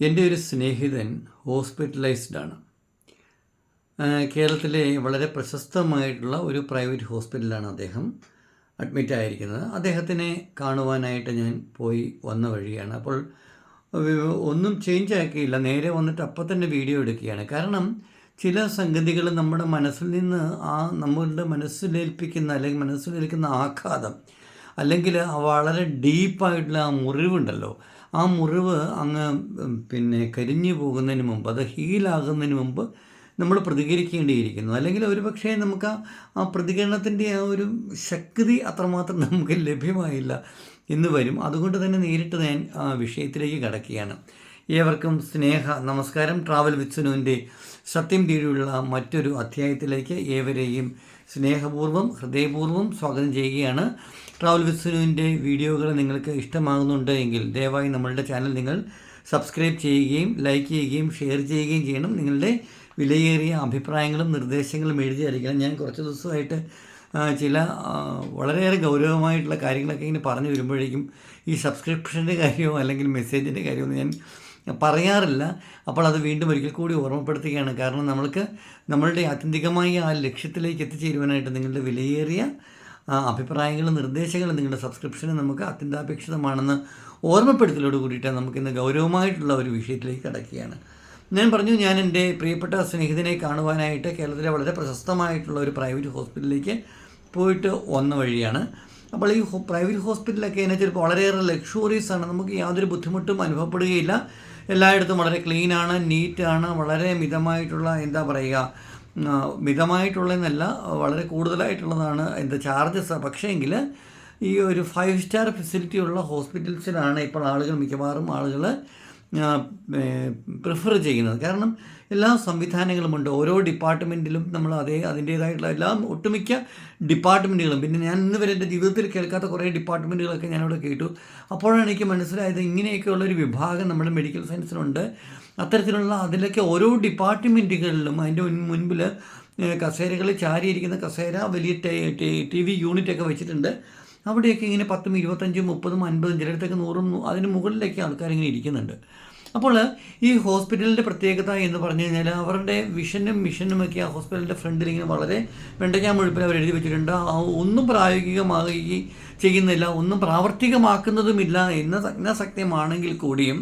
എന്റെ ഒരു സ്നേഹിതൻ ഹോസ്പിറ്റലൈസ്ഡ് ആണ്. കേരളത്തിലെ വളരെ പ്രശസ്തമായിട്ടുള്ള ഒരു പ്രൈവറ്റ് ഹോസ്പിറ്റലാണ് അദ്ദേഹം അഡ്മിറ്റ് ആയിരിക്കുന്നത്. അദ്ദേഹത്തിനെ കാണുവാനായിട്ട് ഞാൻ പോയി വന്ന വഴിയാണ്. അപ്പോൾ ഒന്നും ചേഞ്ച് ആക്കിയില്ല. നേരെ വന്നിട്ട് അപ്പം തന്നെ വീഡിയോ എടുക്കുകയാണ്. കാരണം ചില സംഗതികൾ നമ്മുടെ മനസ്സിൽ നിന്ന് ആ നമ്മളുടെ മനസ്സിലേൽപ്പിക്കുന്ന അല്ലെങ്കിൽ മനസ്സിലേൽക്കുന്ന ആഘാതം അല്ലെങ്കിൽ വളരെ ഡീപ്പായിട്ടുള്ള ആ മുറിവുണ്ടല്ലോ ആ മുറിവ് അങ്ങ് പിന്നെ കരിഞ്ഞു പോകുന്നതിന് മുമ്പ് അത് ഹീലാകുന്നതിന് മുമ്പ് നമ്മൾ പ്രതികരിക്കേണ്ടിയിരിക്കുന്നു. അല്ലെങ്കിൽ ഒരു പക്ഷേ നമുക്ക് ആ പ്രതികരണത്തിന്റെ ആ ഒരു ശക്തി അത്രമാത്രം നമുക്ക് ലഭ്യമായില്ല എന്ന് വരും. അതുകൊണ്ട് തന്നെ നേരിട്ട് ഞാൻ ആ വിഷയത്തിലേക്ക് കടക്കുകയാണ്. ഏവർക്കും സ്നേഹ നമസ്കാരം. ട്രാവൽ വിത്സുനുവിന്റെ സത്യം തീരുള്ള മറ്റൊരു അധ്യായത്തിലേക്ക് ഏവരെയും സ്നേഹപൂർവം ഹൃദയപൂർവം സ്വാഗതം ചെയ്യുകയാണ്. ട്രാവൽ വിത്സുനുവിന്റെ വീഡിയോകൾ നിങ്ങൾക്ക് ഇഷ്ടമാകുന്നുണ്ട് എങ്കിൽ ദയവായി നമ്മളുടെ ചാനൽ നിങ്ങൾ സബ്സ്ക്രൈബ് ചെയ്യുകയും ലൈക്ക് ചെയ്യുകയും ഷെയർ ചെയ്യുകയും ചെയ്യണം. നിങ്ങളുടെ വിലയേറിയ അഭിപ്രായങ്ങളും നിർദ്ദേശങ്ങളും എഴുതി അറിയിക്കണം. ഞാൻ കുറച്ച് ദിവസമായിട്ട് ചില വളരെയേറെ ഗൗരവമായിട്ടുള്ള കാര്യങ്ങളൊക്കെ ഇങ്ങനെ പറഞ്ഞു വരുമ്പോഴേക്കും ഈ സബ്സ്ക്രിപ്ഷന്റെ കാര്യമോ അല്ലെങ്കിൽ മെസ്സേജിന്റെ കാര്യമോ ഞാൻ പറയാറില്ല. അപ്പോൾ അത് വീണ്ടും ഒരിക്കൽ കൂടി ഓർമ്മപ്പെടുത്തുകയാണ്. കാരണം നമ്മൾക്ക് നമ്മളുടെ ആത്യന്തികമായി ആ ലക്ഷ്യത്തിലേക്ക് എത്തിച്ചേരുവാനായിട്ട് നിങ്ങളുടെ വിലയേറിയ അഭിപ്രായങ്ങളും നിർദ്ദേശങ്ങളും നിങ്ങളുടെ സബ്സ്ക്രിപ്ഷന് നമുക്ക് അത്യന്താപേക്ഷിതമാണെന്ന് ഓർമ്മപ്പെടുത്തലോട് കൂടിയിട്ട് നമുക്കിന്ന് ഗൗരവമായിട്ടുള്ള ഒരു വിഷയത്തിലേക്ക് കടക്കുകയാണ്. ഞാൻ പറഞ്ഞു ഞാൻ എന്റെ പ്രിയപ്പെട്ട സ്നേഹിതനെ കാണുവാനായിട്ട് കേരളത്തിലെ വളരെ പ്രശസ്തമായിട്ടുള്ള ഒരു പ്രൈവറ്റ് ഹോസ്പിറ്റലിലേക്ക് പോയിട്ട് വന്ന വഴിയാണ്. അപ്പോൾ ഈ പ്രൈവറ്റ് ഹോസ്പിറ്റലൊക്കെ എന്നെ ചിലപ്പോൾ വളരെയേറെ ലക്ഷറീസ് ആണ്. നമുക്ക് യാതൊരു ബുദ്ധിമുട്ടും അനുഭവപ്പെടുകയില്ല. എല്ലായിടത്തും വളരെ ക്ലീനാണ് നീറ്റാണ് വളരെ മിതമായിട്ടുള്ള എന്താ പറയുക മിതമായിട്ടുള്ളതെന്നല്ല വളരെ കൂടുതലായിട്ടുള്ളതാണ് എന്താ ചാർജസ് പക്ഷേ എങ്കിൽ ഈ ഒരു ഫൈവ് സ്റ്റാർ ഫെസിലിറ്റി ഉള്ള ഹോസ്പിറ്റൽസിലാണ് ഇപ്പോൾ ആളുകൾ മിക്കവാറും ആളുകൾ പ്രിഫർ ചെയ്യുന്നത്. കാരണം എല്ലാ സംവിധാനങ്ങളുമുണ്ട് ഓരോ ഡിപ്പാർട്ട്മെന്റിലും നമ്മൾ അതേ അതിന്റേതായിട്ടുള്ള എല്ലാ ഒട്ടുമിക്ക ഡിപ്പാർട്ട്മെന്റുകളും പിന്നെ ഞാൻ ഇന്ന് വരെ എന്റെ ജീവിതത്തിൽ കേൾക്കാത്ത കുറേ ഡിപ്പാർട്ട്മെന്റുകളൊക്കെ ഞാനിവിടെ കേട്ടു. അപ്പോഴാണ് എനിക്ക് മനസ്സിലായത് ഇങ്ങനെയൊക്കെയുള്ളൊരു വിഭാഗം നമ്മുടെ മെഡിക്കൽ സയൻസിനുണ്ട് അത്തരത്തിലുള്ള അതിലൊക്കെ ഓരോ ഡിപ്പാർട്ട്മെന്റുകളിലും അതിന്റെ മുൻപിൽ കസേരകൾ ചാരിയിരിക്കുന്ന കസേര വലിയ ടി വി യൂണിറ്റൊക്കെ വെച്ചിട്ടുണ്ട്. അവിടെയൊക്കെ ഇങ്ങനെ പത്തും ഇരുപത്തഞ്ചും മുപ്പതും അൻപതും ചിലയിടത്തൊക്കെ നൂറും അതിന് മുകളിലൊക്കെ ആൾക്കാരിങ്ങനെ ഇരിക്കുന്നുണ്ട്. അപ്പോൾ ഈ ഹോസ്പിറ്റലിന്റെ പ്രത്യേകത എന്ന് പറഞ്ഞു കഴിഞ്ഞാൽ അവരുടെ വിഷനും മിഷനും ഒക്കെ ആ ഹോസ്പിറ്റലിന്റെ ഫ്രണ്ടിൽ ഇങ്ങനെ വളരെ വെണ്ടയ്ക്കാ മുഴുപ്പിൽ അവർ എഴുതി വെച്ചിട്ടുണ്ട്. ഒന്നും പ്രായോഗികമാകുകയും ചെയ്യുന്നില്ല ഒന്നും പ്രാവർത്തികമാക്കുന്നതുമില്ല എന്ന സജ്ഞാസക്തമാണെങ്കിൽ കൂടിയും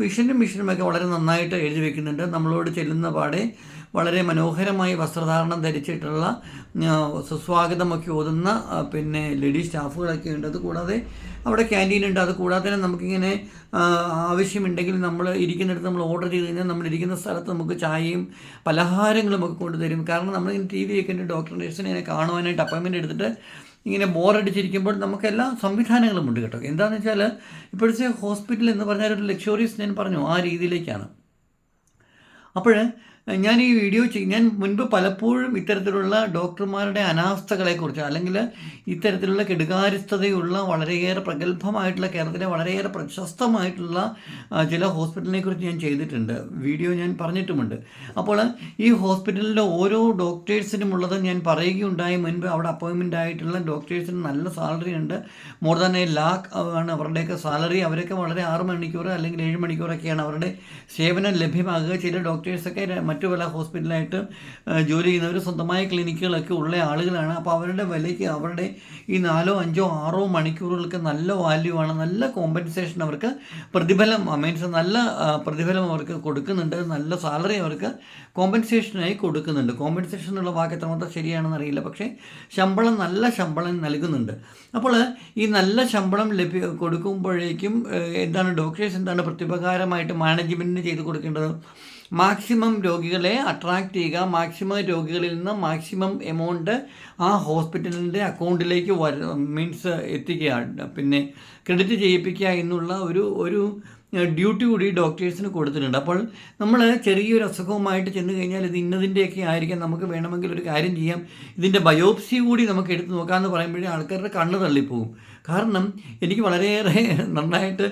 വിഷനും മിഷനുമൊക്കെ വളരെ നന്നായിട്ട് എഴുതി വെക്കുന്നുണ്ട്. നമ്മളോട് ചെല്ലുന്ന പാടെ വളരെ മനോഹരമായി വസ്ത്രധാരണം ധരിച്ചിട്ടുള്ള സുസ്വാഗതമൊക്കെ ഓതുന്ന പിന്നെ ലേഡി സ്റ്റാഫുകളൊക്കെ ഉണ്ട്. അതുകൂടാതെ അവിടെ ക്യാന്റീൻ ഉണ്ട്. അത് കൂടാതെ തന്നെ നമുക്കിങ്ങനെ ആവശ്യമുണ്ടെങ്കിൽ നമ്മൾ ഇരിക്കുന്നിടത്ത് നമ്മൾ ഓർഡർ ചെയ്ത് കഴിഞ്ഞാൽ നമ്മൾ ഇരിക്കുന്ന സ്ഥലത്ത് നമുക്ക് ചായയും പലഹാരങ്ങളും ഒക്കെ കൊണ്ടുതരും. കാരണം നമ്മളിങ്ങനെ ടി വി ഒക്കെ ഉണ്ട് ഡോക്ടർ നേഴ്സിനെ ഇങ്ങനെ കാണുവാനായിട്ട് അപ്പോയിൻമെന്റ് എടുത്തിട്ട് ഇങ്ങനെ ബോറടിച്ചിരിക്കുമ്പോൾ നമുക്ക് എല്ലാ സംവിധാനങ്ങളും ഉണ്ട് കേട്ടോ. എന്താണെന്ന് വെച്ചാൽ ഇപ്പോഴത്തെ ഹോസ്പിറ്റൽ എന്ന് പറഞ്ഞാൽ ഒരു ലക്ഷറിയസ് ഞാൻ പറഞ്ഞു ആ രീതിയിലേക്കാണ്. അപ്പോൾ ഞാൻ ഈ വീഡിയോ ചെയ്യും ഞാൻ മുൻപ് പലപ്പോഴും ഇത്തരത്തിലുള്ള ഡോക്ടർമാരുടെ അനാസ്ഥകളെക്കുറിച്ച് അല്ലെങ്കിൽ ഇത്തരത്തിലുള്ള കെടുകാര്യസ്ഥതയുള്ള വളരെയേറെ പ്രഗത്ഭമായിട്ടുള്ള കേരളത്തിലെ വളരെയേറെ പ്രശസ്തമായിട്ടുള്ള ചില ഹോസ്പിറ്റലിനെ കുറിച്ച് ഞാൻ ചെയ്തിട്ടുണ്ട്. വീഡിയോ ഞാൻ പറഞ്ഞിട്ടുമുണ്ട്. അപ്പോൾ ഈ ഹോസ്പിറ്റലിലെ ഓരോ ഡോക്ടേഴ്സിനും ഉള്ളത് ഞാൻ പറയുകയുണ്ടായി. മുൻപ് അവിടെ അപ്പോയിൻമെന്റ് ആയിട്ടുള്ള ഡോക്ടേഴ്സിന് നല്ല സാലറി ഉണ്ട്. മോർ ദാൻ എ ലാക്ക് ആണ് അവരുടെയൊക്കെ സാലറി. അവരൊക്കെ വളരെ ആറ് മണിക്കൂർ അല്ലെങ്കിൽ ഏഴ് മണിക്കൂറൊക്കെയാണ് അവരുടെ സേവനം ലഭ്യമാകുക. ചില ഡോക്ടേഴ്സൊക്കെ മറ്റു പല ഹോസ്പിറ്റലായിട്ട് ജോലി ചെയ്യുന്നവർ സ്വന്തമായ ക്ലിനിക്കുകളൊക്കെ ഉള്ള ആളുകളാണ്. അപ്പോൾ അവരുടെ വിലയ്ക്ക് അവരുടെ ഈ നാലോ അഞ്ചോ ആറോ മണിക്കൂറുകൾക്ക് നല്ല വാല്യൂ ആണ്. നല്ല കോമ്പൻസേഷൻ അവർക്ക് പ്രതിഫലം മീൻസ് നല്ല പ്രതിഫലം അവർക്ക് കൊടുക്കുന്നുണ്ട്. നല്ല സാലറി അവർക്ക് കോമ്പൻസേഷനായി കൊടുക്കുന്നുണ്ട്. കോമ്പൻസേഷൻ എന്നുള്ള വാക്ക് എത്രമാത്രം ശരിയാണെന്ന് അറിയില്ല. പക്ഷേ ശമ്പളം നല്ല ശമ്പളം നൽകുന്നുണ്ട്. അപ്പോൾ ഈ നല്ല ശമ്പളം ലഭ്യ കൊടുക്കുമ്പോഴേക്കും എന്താണ് ഡോക്ടേഴ്സ് എന്താണ് പ്രതിപകാരമായിട്ട് മാനേജ്മെന്റിന് ചെയ്ത് കൊടുക്കേണ്ടത്? മാക്സിമം രോഗികളെ അട്രാക്റ്റ് ചെയ്യുക മാക്സിമം രോഗികളിൽ നിന്ന് മാക്സിമം എമൗണ്ട് ആ ഹോസ്പിറ്റലിന്റെ അക്കൗണ്ടിലേക്ക് വര മീൻസ് എത്തിക്കുക പിന്നെ ക്രെഡിറ്റ് ചെയ്യിപ്പിക്കുക എന്നുള്ള ഒരു ഒരു ഡ്യൂട്ടി കൂടി ഡോക്ടേഴ്സിന് കൊടുത്തിട്ടുണ്ട്. അപ്പോൾ നമ്മൾ ചെറിയൊരു അസുഖവുമായിട്ട് ചെന്ന് കഴിഞ്ഞാൽ ഇത് ഇന്നതിന്റെയൊക്കെ ആയിരിക്കാം. നമുക്ക് വേണമെങ്കിൽ ഒരു കാര്യം ചെയ്യാം. ഇതിന്റെ ബയോപ്സി കൂടി നമുക്ക് എടുത്ത് നോക്കാമെന്ന് പറയുമ്പോഴേ ആൾക്കാരുടെ കണ്ണ് തള്ളിപ്പോകും കാരണം എനിക്ക് വളരെയേറെ നന്നായിട്ട്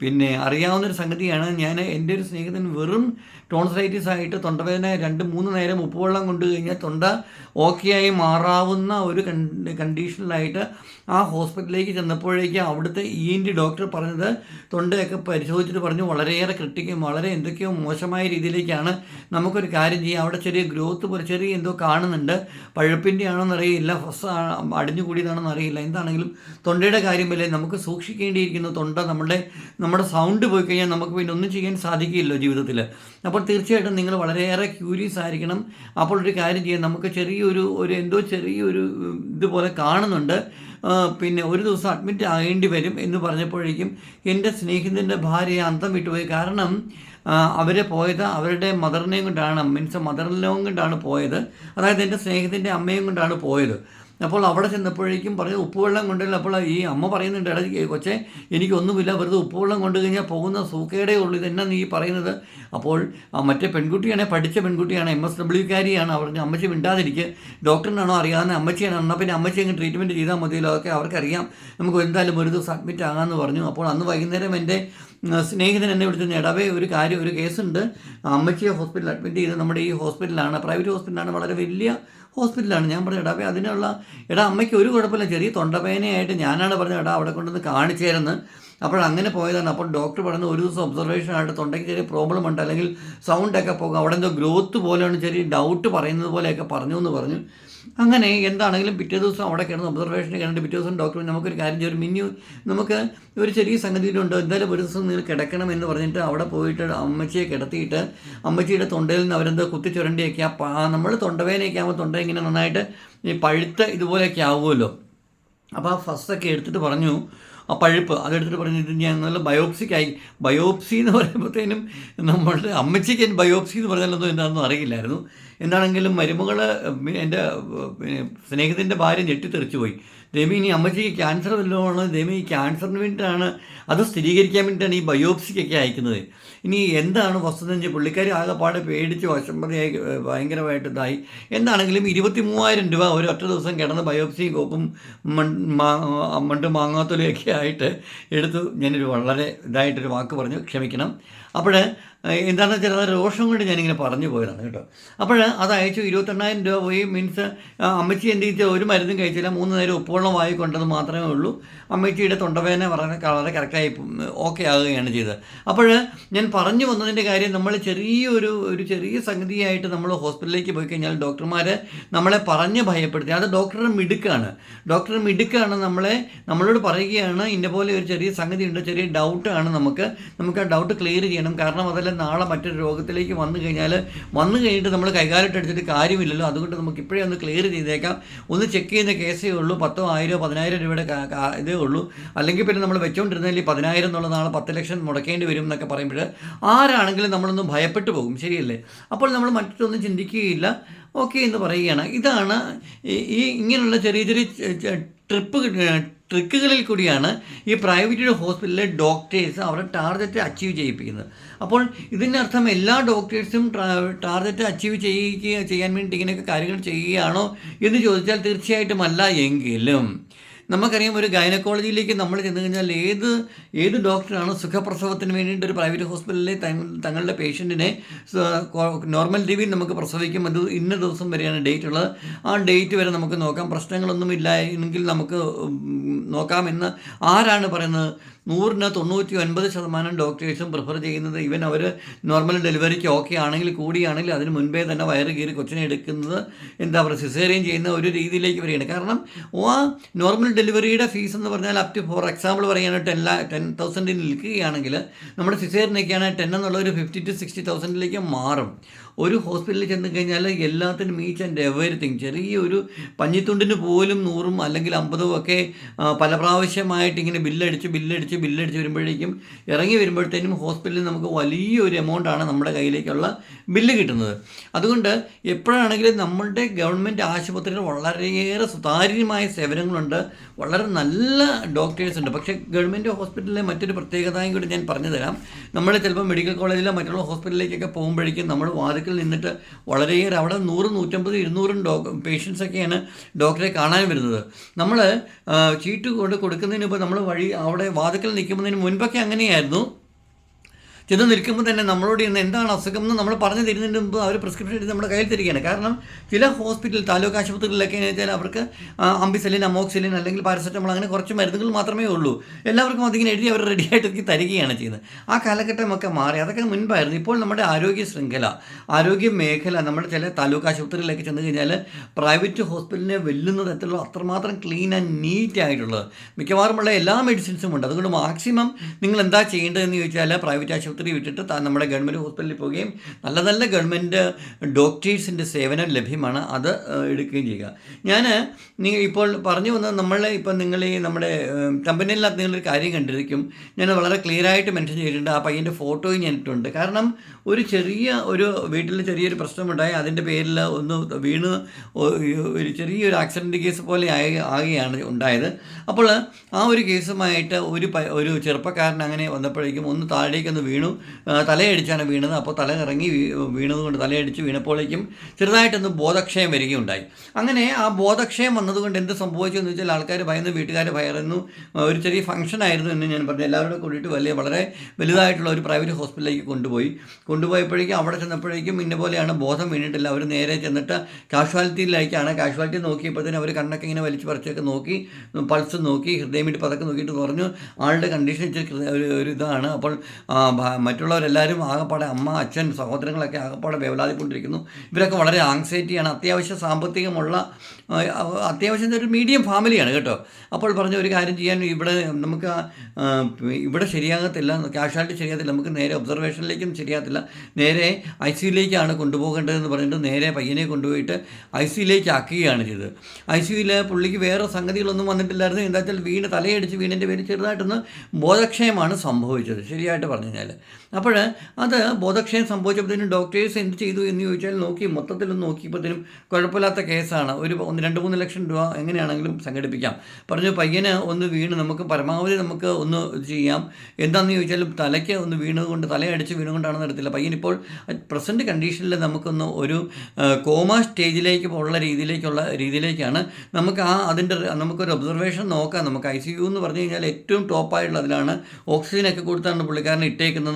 പിന്നെ അറിയാവുന്നൊരു സംഗതിയാണ് ഞാൻ എന്റെ ഒരു സ്നേഹിതൻ വെറും ടോൺസൈറ്റിസ് ആയിട്ട് തൊണ്ടവേദന രണ്ട് മൂന്ന് നേരം ഉപ്പുവെള്ളം കൊണ്ടു കഴിഞ്ഞാൽ തൊണ്ട ഓക്കെ ആയി മാറാവുന്ന ഒരു കണ്ടീഷനിലായിട്ട് ആ ഹോസ്പിറ്റലിലേക്ക് ചെന്നപ്പോഴേക്കും അവിടുത്തെ ഇ എൻ ഡി ഡോക്ടർ പറഞ്ഞത് തൊണ്ടയൊക്കെ പരിശോധിച്ചിട്ട് പറഞ്ഞു വളരെയേറെ ക്രിട്ടിക്കും വളരെ എന്തൊക്കെയോ മോശമായ രീതിയിലേക്കാണ് നമുക്കൊരു കാര്യം ചെയ്യാം. അവിടെ ചെറിയ ഗ്രോത്ത് പോലെ ചെറിയ എന്തോ കാണുന്നുണ്ട്. പഴുപ്പിന്റെ ആണോന്ന് അറിയില്ല അടിഞ്ഞു കൂടിയതാണെന്ന് അറിയില്ല. എന്താണെങ്കിലും തൊണ്ടയുടെ കാര്യമല്ലേ നമുക്ക് സൂക്ഷിക്കേണ്ടിയിരിക്കുന്ന തൊണ്ട നമ്മുടെ നമ്മുടെ സൗണ്ട് പോയി കഴിഞ്ഞാൽ നമുക്ക് പിന്നെ ഒന്നും ചെയ്യാൻ സാധിക്കില്ലല്ലോ ജീവിതത്തിൽ അപ്പോൾ തീർച്ചയായിട്ടും നിങ്ങൾ വളരെയേറെ ക്യൂരിയസ് ആയിരിക്കണം. അപ്പോൾ ഒരു കാര്യം ചെയ്യാം. നമുക്ക് ചെറിയൊരു ഒരു എന്തോ ചെറിയൊരു ഇതുപോലെ കാണുന്നുണ്ട്. പിന്നെ ഒരു ദിവസം അഡ്മിറ്റ് ആകേണ്ടി വരും എന്ന് പറഞ്ഞപ്പോഴേക്കും എന്റെ സ്നേഹിതന്റെ ഭാര്യ അന്തം വിട്ടുപോയി. കാരണം അവർ പോയത് അവരുടെ മദറിനെയും കൊണ്ടാണ് മീൻസ് മദറിനെയും കൊണ്ടാണ് പോയത്. അതായത് എന്റെ സ്നേഹിതന്റെ അമ്മയും കൊണ്ടാണ് പോയത്. അപ്പോൾ അവിടെ ചെന്നപ്പോഴേക്കും പറയും ഉപ്പുവെള്ളം കൊണ്ടുവരില്ല. അപ്പോൾ ഈ അമ്മ പറയുന്നുണ്ട് ഇടയ്ക്ക് കൊച്ചെ എനിക്കൊന്നുമില്ല വെറുതെ ഉപ്പുവെള്ളം കൊണ്ടു കഴിഞ്ഞാൽ പോകുന്ന സൂക്കേടേ ഉള്ളൂ ഇതെന്നാ നീ പറയുന്നത്? അപ്പോൾ മറ്റേ പെൺകുട്ടിയാണെങ്കിൽ പഠിച്ച പെൺകുട്ടിയാണ് എം എസ് ഡബ്ല്യുക്കാരിയാണ് പറഞ്ഞു അമ്മച്ചി മിണ്ടാതിരിക്കുക ഡോക്ടറിനാണോ അറിയാവുന്ന അമ്മച്ചിയാണ് എന്നാൽ പിന്നെ അമ്മച്ചി അങ്ങ് ട്രീറ്റ്മെന്റ് ചെയ്താൽ മതിയല്ലോ അതൊക്കെ അവർക്കറിയാം. നമുക്ക് എന്തായാലും ഒരു ദിവസം അഡ്മിറ്റ് ആകാമെന്ന് പറഞ്ഞു. അപ്പോൾ അന്ന് വൈകുന്നേരം എന്റെ സ്നേഹിതൻ എന്നെ വിളിച്ചു ഇടവേ ഒരു കാര്യം ഒരു കേസുണ്ട് അമ്മച്ചിയെ ഹോസ്പിറ്റലിൽ അഡ്മിറ്റ് ചെയ്ത് നമ്മുടെ ഈ ഹോസ്പിറ്റലാണ് പ്രൈവറ്റ് ഹോസ്പിറ്റലാണ് വളരെ വലിയ ഹോസ്പിറ്റലാണ് ഞാൻ പറഞ്ഞു എടാ അതിനുള്ള എടാ അമ്മയ്ക്ക് ഒരു കുഴപ്പമില്ല. ചെറിയ തൊണ്ടവേനയായിട്ട് ഞാനാണ് പറഞ്ഞത് എടാ അവിടെ കൊണ്ടുവന്ന് കാണിച്ചേരെന്ന്. അപ്പോൾ അങ്ങനെ പോയതാണ്. അപ്പോൾ ഡോക്ടർ പറഞ്ഞു ഒരു ദിവസം ഒബ്സർവേഷൻ ആയിട്ട് തൊണ്ടയ്ക്ക് ചെറിയ പ്രോബ്ലം ഉണ്ട്. അല്ലെങ്കിൽ സൗണ്ടൊക്കെ പോകും. അവിടെ എന്തോ ഗ്രോത്ത് പോലെയാണ്. ചെറിയ ഡൗട്ട് പറയുന്നത് പോലെയൊക്കെ പറഞ്ഞു എന്ന് പറഞ്ഞു. അങ്ങനെ എന്താണെങ്കിലും പിറ്റേ ദിവസം അവിടെ കിടന്ന് ഒബ്സർവേഷൻ കിടന്നിട്ട് പിറ്റേ ദിവസം ഡോക്ടർ നമുക്കൊരു കാര്യം ചെയ്യും ഒരു മിന്യു നമുക്ക് ഒരു ചെറിയ സംഗതിയിലുണ്ട് എന്തായാലും ഒരു ദിവസം നിങ്ങൾ കിടക്കണം എന്ന് പറഞ്ഞിട്ട് അവിടെ പോയിട്ട് അമ്മച്ചിയെ കിടത്തിയിട്ട് അമ്മച്ചിയുടെ തൊണ്ടയിൽ നിന്ന് അവരെന്തോ കുത്തി ചുരണ്ടിയൊക്കെ ആ നമ്മൾ തൊണ്ടവേനയൊക്കെ ആകുമ്പോൾ തൊണ്ട ഇങ്ങനെ നന്നായിട്ട് ഈ പഴുത്ത ഇതുപോലെയൊക്കെ ആവുമല്ലോ. അപ്പോൾ ആ ഫസ്റ്റൊക്കെ എടുത്തിട്ട് പറഞ്ഞു ആ പഴുപ്പ്. അതെടുത്തിട്ട് പറഞ്ഞിട്ട് ഞാൻ നല്ല ബയോപ്സിക്കായി. ബയോപ്സി എന്ന് പറയുമ്പോഴത്തേനും നമ്മളുടെ അമ്മച്ചിക്ക് ബയോപ്സി എന്ന് പറഞ്ഞാലൊന്നും എന്താണെന്നും അറിയില്ലായിരുന്നു. എന്താണെങ്കിലും മരുമകൾ എന്റെ സ്നേഹത്തിന്റെ ഭാര്യ ഞെട്ടിത്തെറിച്ചു പോയി. ദേവി ഇനി അമ്മച്ചിക്ക് ക്യാൻസർ വല്ലതുമാണ് ദേവി ഈ ക്യാൻസറിന് വേണ്ടിയിട്ടാണ് അത് സ്ഥിരീകരിക്കാൻ വേണ്ടിയിട്ടാണ് ഈ ബയോപ്സിക്കൊക്കെ അയക്കുന്നത്. ഇനി എന്താണ് വസ്തുതഞ്ച് പുള്ളിക്കാരി ആകെപ്പാട് പേടിച്ച് വശംപ്രതിയായി ഭയങ്കരമായിട്ട് ഇതായി. എന്താണെങ്കിലും ഇരുപത്തി മൂവായിരം രൂപ ഒരു ഒറ്റ ദിവസം കിടന്ന് ബയോപ്സി കോപ്പും മണ്ട് മാങ്ങാത്തൊലിയൊക്കെ ആയിട്ട് എടുത്തു ഞാനൊരു വളരെ ഇതായിട്ടൊരു വാക്ക് പറഞ്ഞു. ക്ഷമിക്കണം. അപ്പോൾ എന്താണെന്ന് വെച്ചാൽ അത് രോഷം കൊണ്ട് ഞാനിങ്ങനെ പറഞ്ഞു പോയതാണ് കേട്ടോ. അപ്പോൾ അത് അയച്ചു ഇരുപത്തെണ്ണായിരം രൂപ പോയി മീൻസ് അമ്മച്ചി എന്ത് ചെയ്താൽ ഒരു മരുന്നും കഴിച്ചില്ല. മൂന്ന് നേരം ഉപ്പുവെള്ളം വായി കൊണ്ടത് മാത്രമേ ഉള്ളൂ. അമ്മച്ചിയുടെ തൊണ്ടവേദന പറഞ്ഞ വളരെ കറക്റ്റായി ഓക്കെ ആകുകയാണ് ചെയ്തത്. അപ്പോൾ ഞാൻ പറഞ്ഞു വന്നതിന്റെ കാര്യം നമ്മൾ ചെറിയൊരു ഒരു ചെറിയ സംഗതിയായിട്ട് നമ്മൾ ഹോസ്പിറ്റലിലേക്ക് പോയി കഴിഞ്ഞാൽ ഡോക്ടർമാർ നമ്മളെ പറഞ്ഞ് ഭയപ്പെടുത്തി. അത് ഡോക്ടറുടെ മിടുക്കാണ്. ഡോക്ടർ മിടുക്കാണ് നമ്മളെ നമ്മളോട് പറയുകയാണ്. ഇന്ന പോലെ ഒരു ചെറിയ സംഗതി ഉണ്ട് ചെറിയ ഡൗട്ടാണ് നമുക്ക്. നമുക്ക് ആ ഡൗട്ട് ക്ലിയർ ചെയ്യണം. കാരണം അതെല്ലാം നാളെ മറ്റൊരു രോഗത്തിലേക്ക് വന്നു കഴിഞ്ഞാൽ വന്നു കഴിഞ്ഞിട്ട് നമ്മൾ കൈകാലിട്ട് അടിച്ചിട്ട് കാര്യമില്ലല്ലോ. അതുകൊണ്ട് നമുക്ക് ഇപ്പോഴേ ഒന്ന് ക്ലിയർ ചെയ്തേക്കാം. ഒന്ന് ചെക്ക് ചെയ്യുന്ന കേസേ ഉള്ളൂ. പത്തോ ആയിരോ പതിനായിരം രൂപയുടെ ഇതേ ഉള്ളൂ. അല്ലെങ്കിൽ പിന്നെ നമ്മൾ വെച്ചുകൊണ്ടിരുന്നതിൽ പതിനായിരം എന്നുള്ള നാളെ പത്ത് ലക്ഷം മുടക്കേണ്ടി വരും എന്നൊക്കെ പറയുമ്പോൾ ആരാണെങ്കിലും നമ്മളൊന്ന് ഭയപ്പെട്ടു പോകും. ശരിയല്ലേ? അപ്പോൾ നമ്മൾ മറ്റൊന്നും ചിന്തിക്കുകയില്ല. ഓക്കെ എന്ന് പറയുകയാണ്. ഇതാണ് ഈ ഇങ്ങനെയുള്ള ചെറിയ ചെറിയ ട്രിപ്പ് ട്രിക്കുകളിൽ കൂടിയാണ് ഈ പ്രൈവറ്റ് ഹോസ്പിറ്റലിലെ ഡോക്ടേഴ്സ് അവരുടെ ടാർഗറ്റ് അച്ചീവ് ചെയ്യിപ്പിക്കുന്നത്. അപ്പോൾ ഇതിന്റെ അർത്ഥം എല്ലാ ഡോക്ടേഴ്സും ടാർഗറ്റ് അച്ചീവ് ചെയ്യുക ചെയ്യാൻ വേണ്ടി ഇങ്ങനെയൊക്കെ കാര്യങ്ങൾ ചെയ്യുകയാണോ എന്ന് ചോദിച്ചാൽ തീർച്ചയായിട്ടും അല്ല എങ്കിലും നമുക്കറിയാം ഒരു ഗൈനക്കോളജിയിലേക്ക് നമ്മൾ ചെന്ന് കഴിഞ്ഞാൽ ഏത് ഏത് ഡോക്ടറാണ് സുഖപ്രസവത്തിന് വേണ്ടിയിട്ട് ഒരു പ്രൈവറ്റ് ഹോസ്പിറ്റലിലെ തങ്ങളുടെ പേഷ്യന്റിനെ നോർമൽ രീതിയിൽ നമുക്ക് പ്രസവിക്കും. അത് ഇന്ന ദിവസം വരെയാണ് ഡേറ്റ് ഉള്ളത്. ആ ഡേറ്റ് വരെ നമുക്ക് നോക്കാം. പ്രശ്നങ്ങളൊന്നും ഇല്ല എങ്കിൽ നമുക്ക് നോക്കാമെന്ന് ആരാണ് പറയുന്നത്? നൂറിന് തൊണ്ണൂറ്റി ഒൻപത് ശതമാനം ഡോക്ടേഴ്സും പ്രിഫർ ചെയ്യുന്നത് ഈവൻ അവർ നോർമൽ ഡെലിവറിക്ക് ഓക്കെ ആണെങ്കിൽ കൂടിയാണെങ്കിൽ അതിന് മുൻപേ തന്നെ വയറ് കീറി കൊച്ചിനെ എടുക്കുന്നത് എന്താ പറയുക സിസേറിയൻ ചെയ്യുന്ന ഒരു രീതിയിലേക്ക് വരികയാണ്. കാരണം ആ നോർമൽ ഡെലിവറിയുടെ ഫീസ് എന്ന് പറഞ്ഞാൽ അപ് ടു ഫോർ എക്സാമ്പിൾ പറയുകയാണെങ്കിൽ ടെൻ ലാ ടെൻ തൗസൻഡിന് നിൽക്കുകയാണെങ്കിൽ നമ്മുടെ സിസേറിനൊക്കെയാണ് ടെൻ എന്നുള്ള ഒരു ഫിഫ്റ്റി ടു സിക്സ്റ്റി തൗസൻഡിലേക്ക് മാറും. ഒരു ഹോസ്പിറ്റലിൽ ചെന്ന് കഴിഞ്ഞാൽ എല്ലാത്തിനും ഈച്ച് ആൻഡ് എവറിത്തിങ് ചെറിയൊരു പഞ്ഞിത്തുണ്ടിന് പോലും നൂറും അല്ലെങ്കിൽ അമ്പതും ഒക്കെ പല പ്രാവശ്യമായിട്ട് ഇങ്ങനെ ബില്ലടിച്ച് ബില്ലടിച്ച് ബില്ലടിച്ച് വരുമ്പോഴേക്കും ഇറങ്ങി വരുമ്പോഴത്തേനും ഹോസ്പിറ്റലിൽ നമുക്ക് വലിയൊരു എമൗണ്ടാണ് നമ്മുടെ കയ്യിലേക്കുള്ള ബില്ല് കിട്ടുന്നത്. അതുകൊണ്ട് എപ്പോഴാണെങ്കിലും നമ്മളുടെ ഗവൺമെന്റ് ആശുപത്രികൾ വളരെയേറെ സുതാര്യമായ സേവനങ്ങളുണ്ട്. വളരെ നല്ല ഡോക്ടേഴ്സ് ഉണ്ട്. പക്ഷേ ഗവൺമെന്റ് ഹോസ്പിറ്റലിലെ മറ്റൊരു പ്രത്യേകതയും കൂടി ഞാൻ പറഞ്ഞു തരാം നമ്മൾ ചിലപ്പോൾ മെഡിക്കൽ കോളേജിലോ മറ്റുള്ള ഹോസ്പിറ്റലിലേക്കൊക്കെ പോകുമ്പോഴേക്കും നമ്മൾ വാതിക്കൽ നിന്നിട്ട് വളരെയേറെ അവിടെ നൂറ് നൂറ്റമ്പത് ഇരുന്നൂറും ഡോ പേഷ്യൻസൊക്കെയാണ് ഡോക്ടറെ കാണാൻ വരുന്നത്. നമ്മൾ ചീട്ട് കൊണ്ട് കൊടുക്കുന്നതിന് മുമ്പ് നമ്മൾ വഴി അവിടെ വാതിക്കൽ അടുക്കൽ നിൽക്കുന്നതിന് മുൻപൊക്കെ അങ്ങനെയായിരുന്നു. ചെന്ന് നിൽക്കുമ്പോൾ തന്നെ നമ്മളോട് ഇന്ന് എന്താണ് അസുഖം എന്ന് നമ്മൾ പറഞ്ഞു തരുന്നതിന് മുമ്പ് അവർ പ്രിസ്ക്രിപ്ഷൻ എടുത്ത് നമ്മുടെ കയ്യിൽ തരികയാണ്. കാരണം ചില ഹോസ്പിറ്റൽ താലൂക്ക് ആശുപത്രികളിലൊക്കെ വെച്ചാൽ അവർക്ക് അംബിസലിൻ അമോക്സിലിൻ അല്ലെങ്കിൽ പാരസെറ്റമോൾ അങ്ങനെ കുറച്ച് മരുന്നുകൾ മാത്രമേ ഉള്ളൂ. എല്ലാവർക്കും അതിങ്ങനെ എഴുതി അവർ റെഡിയായിട്ട് എനിക്ക് തരികയാണ് ചെയ്യുന്നത്. ആ കാലഘട്ടമൊക്കെ മാറി. അതൊക്കെ മുൻപായിരുന്നു. ഇപ്പോൾ നമ്മുടെ ആരോഗ്യ ശൃംഖല ആരോഗ്യ മേഖല നമ്മുടെ ചില താലൂക്ക് ആശുപത്രികളിലൊക്കെ ചെന്ന് കഴിഞ്ഞാൽ പ്രൈവറ്റ് ഹോസ്പിറ്റലിനെ വെല്ലുന്ന തരത്തിലുള്ള അത്രമാത്രം ക്ലീൻ ആൻഡ് നീറ്റ് ആയിട്ടുള്ളത്. മിക്കവാറുമുള്ള എല്ലാ മെഡിസിൻസും ഉണ്ട്. അതുകൊണ്ട് മാക്സിമം നിങ്ങൾ എന്താ ചെയ്യേണ്ടതെന്ന് ചോദിച്ചാൽ പ്രൈവറ്റ് ആശുപത്രി വിട്ടിട്ട് താൻ നമ്മുടെ ഗവൺമെന്റ് ഹോസ്പിറ്റലിൽ പോവുകയും നല്ല നല്ല ഗവൺമെന്റ് ഡോക്ടേഴ്സിന്റെ സേവനം ലഭ്യമാണ് അത് എടുക്കുകയും ചെയ്യുക. ഞാൻ നിങ്ങൾ ഇപ്പോൾ പറഞ്ഞു വന്നത് നമ്മൾ ഇപ്പോൾ നിങ്ങൾ ഈ നമ്മുടെ കമ്പനിയിലകത്ത് നിങ്ങളൊരു കാര്യം കണ്ടിരിക്കും. ഞാൻ വളരെ ക്ലിയർ ആയിട്ട് മെൻഷൻ ചെയ്തിട്ടുണ്ട്. ആ പയ്യന്റെ ഫോട്ടോയും ഞാൻ ഇട്ടുണ്ട് കാരണം ഒരു ചെറിയ ഒരു വീട്ടിൽ ചെറിയൊരു പ്രശ്നമുണ്ടായി. അതിന്റെ പേരിൽ ഒന്ന് വീണ് ഒരു ചെറിയൊരു ആക്സിഡന്റ് കേസ് പോലെ ആയി ആകുകയാണ് ഉണ്ടായത്. അപ്പോൾ ആ ഒരു കേസുമായിട്ട് ഒരു ഒരു ചെറുപ്പക്കാരൻ അങ്ങനെ വന്നപ്പോഴേക്കും ഒന്ന് താഴേക്കൊന്ന് വീണു. ആ, തലയടിച്ചാണ് വീണത്. അപ്പോൾ തല ഇറങ്ങി വീണതുകൊണ്ട് തലയടിച്ച് വീണപ്പോഴേക്കും ചെറുതായിട്ടൊന്ന് ബോധക്ഷയം വരികയുണ്ടായി. അങ്ങനെ ആ ബോധക്ഷയം വന്നതുകൊണ്ട് എന്ത് സംഭവിച്ചു എന്ന് വെച്ചാൽ ആൾക്കാർ ഭയന്ന് വീട്ടുകാർ ഭയറുന്നു ഒരു ചെറിയ ഫംഗ്ഷൻ ആയിരുന്നു എന്ന് ഞാൻ പറഞ്ഞു. എല്ലാവരും കൂടിയിട്ട് വലിയ വളരെ വലുതായിട്ടുള്ള ഒരു പ്രൈവറ്റ് ഹോസ്പിറ്റലിലേക്ക് കൊണ്ടുപോയി. കൊണ്ടുപോയപ്പോഴേക്കും അവിടെ ചെന്നപ്പോഴേക്കും ഇന്ന പോലെയാണ് ബോധം വീണിട്ടില്ല. അവർ നേരെ ചെന്നിട്ട് കാഷ്വാലിറ്റിയിലേക്കാണ്. കാഷ്വാലിറ്റി നോക്കിയപ്പോഴത്തേനും അവർ കണ്ണൊക്കെ ഇങ്ങനെ വലിച്ചു പറിച്ചൊക്കെ നോക്കി പൾസ് നോക്കി ഹൃദയമിട്ട് പതൊക്കെ നോക്കിയിട്ട് പറഞ്ഞു ആളുടെ കണ്ടീഷൻ ഒരു ഒരു ഇതാണ്. അപ്പോൾ മറ്റുള്ളവരെല്ലാവരും ആകപ്പാടെ അമ്മ അച്ഛൻ സഹോദരങ്ങളൊക്കെ ആകപ്പാടെ വേവലാതിക്കൊണ്ടിരിക്കുന്നു. ഇവരൊക്കെ വളരെ ആങ്സൈറ്റിയാണ്. അത്യാവശ്യം സാമ്പത്തികമുള്ള അത്യാവശ്യം ഒരു മീഡിയം ഫാമിലിയാണ് കേട്ടോ. അപ്പോൾ പറഞ്ഞ ഒരു കാര്യം ചെയ്യാൻ ഇവിടെ നമുക്ക് ഇവിടെ ശരിയാകത്തില്ല. കാഷ്വാലിറ്റി ശരിയാകത്തില്ല. നമുക്ക് നേരെ ഒബ്സർവേഷനിലേക്കും ശരിയാകത്തില്ല. നേരെ ഐ സിയിലേക്കാണ് കൊണ്ടുപോകേണ്ടതെന്ന് പറഞ്ഞിട്ട് നേരെ പയ്യനെ കൊണ്ടുപോയിട്ട് ഐ സിയിലേക്ക് ആക്കുകയാണ് ചെയ്തത്. ഐ സിയിൽ പുള്ളിക്ക് വേറെ സംഗതികളൊന്നും വന്നിട്ടില്ലായിരുന്നു. എന്താ വെച്ചാൽ വീണ് തലയടിച്ച് വീണിന്റെ പേര് ചെറുതായിട്ടൊന്ന് ബോധക്ഷയമാണ് സംഭവിച്ചത്. ശരിയായിട്ട് പറഞ്ഞു കഴിഞ്ഞാൽ അപ്പോൾ അത് ബോധക്ഷയം സംഭവിച്ചപ്പോഴത്തേനും ഡോക്ടേഴ്സ് എന്ത് ചെയ്തു എന്ന് ചോദിച്ചാൽ നോക്കി മൊത്തത്തിലൊന്ന് നോക്കിയപ്പോഴത്തേനും കുഴപ്പമില്ലാത്ത കേസാണ്. ഒരു ഒന്ന് രണ്ട് മൂന്ന് ലക്ഷം രൂപ എങ്ങനെയാണെങ്കിലും സംഘടിപ്പിക്കാം. പറഞ്ഞു പയ്യന് ഒന്ന് വീണ് നമുക്ക് പരമാവധി നമുക്ക് ഒന്ന് ചെയ്യാം. എന്താണെന്ന് ചോദിച്ചാൽ തലയ്ക്ക് ഒന്ന് വീണുകൊണ്ട് തലയടിച്ച് വീണുകൊണ്ടാണെന്ന് പയ്യൻ ഇപ്പോൾ പ്രസന്റ് കണ്ടീഷനിൽ നമുക്കൊന്ന് ഒരു കോമ സ്റ്റേജിലേക്ക് ഉള്ള രീതിയിലേക്കുള്ള രീതിയിലേക്കാണ്. നമുക്ക് ആ അതിന്റെ നമുക്കൊരു ഒബ്സർവേഷൻ നോക്കാം. നമുക്ക് ഐ സി യു എന്ന് പറഞ്ഞു കഴിഞ്ഞാൽ ഏറ്റവും ടോപ്പായിട്ടുള്ള അതിലാണ്. ഓക്സിജനൊക്കെ കൊടുത്താണ് പുള്ളിക്കാരൻ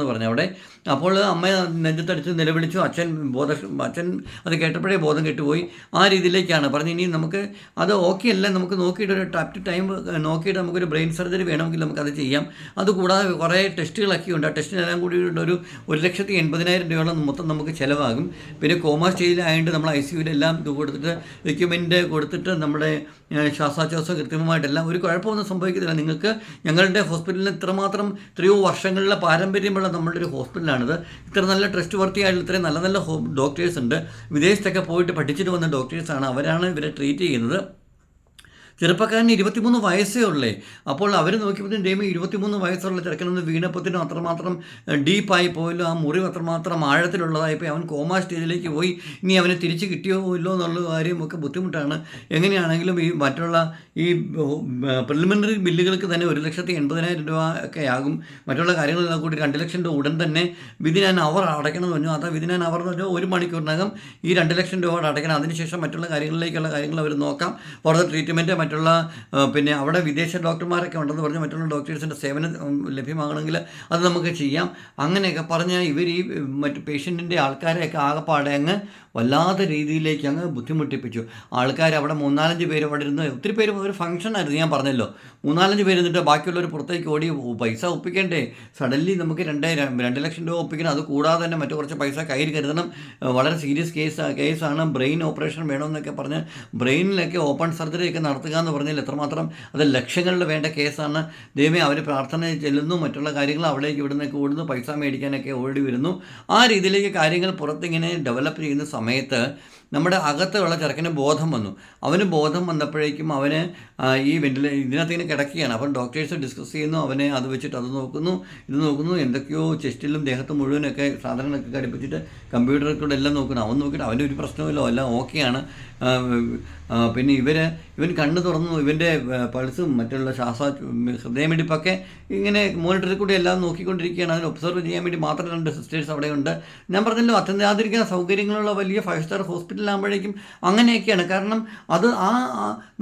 ഇട്ടേക്കുന്നതെന്ന് പറഞ്ഞ് അവിടെ അപ്പോൾ അമ്മ നെഞ്ചത്തടിച്ച് നിലവിളിച്ചു അച്ഛൻ ബോധ അച്ഛൻ അത് കേട്ടപ്പോഴേ ബോധം കെട്ടുപോയി. ആ രീതിയിലേക്കാണ്. പറഞ്ഞു ഇനി നമുക്ക് അത് ഓക്കെ അല്ല നമുക്ക് നോക്കിയിട്ട് ഒരു ടൈം ടൈം നോക്കിയിട്ട് നമുക്കൊരു ബ്രെയിൻ സർജറി വേണമെങ്കിൽ നമുക്കത് ചെയ്യാം. അതുകൂടാതെ കുറേ ടെസ്റ്റുകളൊക്കെയുണ്ട് ആ ടെസ്റ്റിനെല്ലാം കൂടി ഒരു ഒരു ലക്ഷത്തി എൺപതിനായിരം രൂപയോളം മൊത്തം നമുക്ക് ചിലവാകും. പിന്നെ കോമ സ്റ്റേജിലായതുകൊണ്ട് നമ്മൾ ഐ സിയുവിലെല്ലാം ഇത് കൊടുത്തിട്ട് എക്യുപ്മെന്റ് കൊടുത്തിട്ട് നമ്മുടെ ശ്വാസോച്ഛ്വാസം കൃത്യമായിട്ടെല്ലാം ഒരു കുഴപ്പമൊന്നും സംഭവിക്കത്തില്ല. നിങ്ങൾക്ക് ഞങ്ങളുടെ ഹോസ്പിറ്റലിന് ഇത്രമാത്രം എത്രയോ വർഷങ്ങളിലെ പാരമ്പര്യമുള്ള നമ്മളുടെ ഒരു ഹോസ്പിറ്റലാണിത് ഇത്ര നല്ല ട്രസ്റ്റ് വർത്തിയായിട്ടുള്ള ഇത്രയും നല്ല നല്ല ഡോക്ടേഴ്സ് ഉണ്ട്. വിദേശത്തൊക്കെ പോയിട്ട് പഠിച്ചിട്ട് വന്ന ഡോക്ടേഴ്സാണ് അവരാണ് ഇവരെ ട്രീറ്റ് ചെയ്യുന്നത്. ചെറുപ്പക്കാരന് ഇരുപത്തിമൂന്ന് വയസ്സേ ഉള്ളേ. അപ്പോൾ അവർ നോക്കിയപ്പോഴത്തേക്കും ഡേമി ഇരുപത്തിമൂന്ന് വയസ്സുള്ള ചെറുക്കനൊന്ന് വീണപ്പത്തിന് അത്രമാത്രം ഡീപ്പായി പോയല്ലോ. ആ മുറിവ് അത്രമാത്രം ആഴത്തിലുള്ളതായിപ്പോയി. അവൻ കോമാ സ്റ്റേജിലേക്ക് പോയി. ഇനി അവനെ തിരിച്ച് കിട്ടിയോ ഇല്ലോ എന്നുള്ള കാര്യമൊക്കെ ബുദ്ധിമുട്ടാണ്. എങ്ങനെയാണെങ്കിലും ഈ മറ്റുള്ള ഈ പ്രിലിമിനറി ബില്ലുകൾക്ക് തന്നെ ഒരു ലക്ഷത്തി എൺപതിനായിരം രൂപ ഒക്കെ ആകും. മറ്റുള്ള കാര്യങ്ങളെല്ലാം കൂടി രണ്ട് ലക്ഷം രൂപ ഉടൻ തന്നെ വിധി ഞാൻ അവർ അടയ്ക്കണമെന്ന് പറഞ്ഞു. അതാ വിധി ഞാൻ അവർ എന്ന് പറഞ്ഞാൽ ഒരു മണിക്കൂറിനകം ഈ രണ്ട് ലക്ഷം രൂപ അടയ്ക്കണം. അതിനുശേഷം മറ്റുള്ള കാര്യങ്ങളിലേക്കുള്ള കാര്യങ്ങൾ അവർ നോക്കാം. ഫർദർ ട്രീറ്റ്മെന്റ് മറ്റുള്ള പിന്നെ അവിടെ വിദേശ ഡോക്ടർമാരൊക്കെ ഉണ്ടെന്ന് പറഞ്ഞ് മറ്റുള്ള ഡോക്ടേഴ്സിന്റെ സേവനം ലഭ്യമാകണമെങ്കിൽ അത് നമുക്ക് ചെയ്യാം. അങ്ങനെയൊക്കെ പറഞ്ഞാൽ ഇവർ ഈ മറ്റു പേഷ്യന്റിന്റെ ആൾക്കാരെയൊക്കെ ആകെപ്പാടെ അങ്ങ് വല്ലാത്ത രീതിയിലേക്ക് അങ്ങ് ബുദ്ധിമുട്ടിപ്പിച്ചു. ആൾക്കാർ അവിടെ മൂന്നാലഞ്ച് പേര് അവിടെ ഇരുന്ന് ഒത്തിരി പേര് ഒരു ഫംഗ്ഷൻ ആയിരുന്നു ഞാൻ പറഞ്ഞല്ലോ. മൂന്നാലഞ്ച് പേര് ഇരുന്നിട്ട് ബാക്കിയുള്ളവർ പുറത്തേക്ക് ഓടി "ഓ, പൈസ ഒപ്പിക്കണ്ടേ? സഡൻലി നമുക്ക് രണ്ട് രണ്ട് ലക്ഷം രൂപ ഒപ്പിക്കണം. അത് കൂടാതെ തന്നെ മറ്റു കുറച്ച് പൈസ കയ്യിൽ കരുതണം. വളരെ സീരിയസ് കേസ് കേസാണ് ബ്രെയിൻ ഓപ്പറേഷൻ വേണമെന്നൊക്കെ പറഞ്ഞ് ബ്രെയിനിലൊക്കെ ഓപ്പൺ സർജറി ഒക്കെ നടത്തുക എന്ന് പറഞ്ഞാൽ എത്രമാത്രം അത് ലക്ഷങ്ങളിൽ വേണ്ട കേസാണ് ദൈവമേ അവർ പ്രാർത്ഥന ചെല്ലുന്നു മറ്റുള്ള കാര്യങ്ങൾ അവിടേക്ക് ഇവിടുന്നൊക്കെ ഓടുന്നു പൈസ മേടിക്കാനൊക്കെ ഓടി വരുന്നു. ആ രീതിയിലേക്ക് കാര്യങ്ങൾ പുറത്തിങ്ങനെ ഡെവലപ്പ് ചെയ്യുന്ന സമയത്ത് നമ്മുടെ അകത്തുള്ള ചെറുക്കന് ബോധം വന്നു. അവന് ബോധം വന്നപ്പോഴേക്കും അവന് ഈ വെന്റിലേ ഇതിനകത്ത് ഇങ്ങനെ കിടക്കുകയാണ്. അപ്പം ഡോക്ടേഴ്സ് ഡിസ്കസ് ചെയ്യുന്നു. അവനെ അത് വെച്ചിട്ട് അത് നോക്കുന്നു ഇത് നോക്കുന്നു. എന്തൊക്കെയോ ചെസ്റ്റിലും ദേഹത്തും മുഴുവനൊക്കെ സാധനങ്ങളൊക്കെ ഘടിപ്പിച്ചിട്ട് കമ്പ്യൂട്ടറിൽ കൂടെ എല്ലാം നോക്കുന്നു. അവൻ നോക്കിയിട്ട് അവന്റെ ഒരു പ്രശ്നമില്ല എല്ലാം ഓക്കെയാണ്. പിന്നെ ഇവർ ഇവൻ കണ്ണ് തുറന്നു. ഇവന്റെ പൾസും മറ്റുള്ള ശ്വാസ ഹൃദയമിടിപ്പൊക്കെ ഇങ്ങനെ മോണിറ്ററിൽ കൂടി എല്ലാം നോക്കിക്കൊണ്ടിരിക്കുകയാണ്. അതിന് ഒബ്സർവ് ചെയ്യാൻ വേണ്ടി മാത്രം രണ്ട് സിസ്റ്റേഴ്സ് അവിടെയുണ്ട്. ഞാൻ പറഞ്ഞല്ലോ അത്യന്താതിരിക്കുന്ന സൗകര്യങ്ങളുള്ള വലിയ ഫൈവ് സ്റ്റാർ ഹോസ്പിറ്റലാകുമ്പോഴേക്കും അങ്ങനെയൊക്കെയാണ്. കാരണം അത് ആ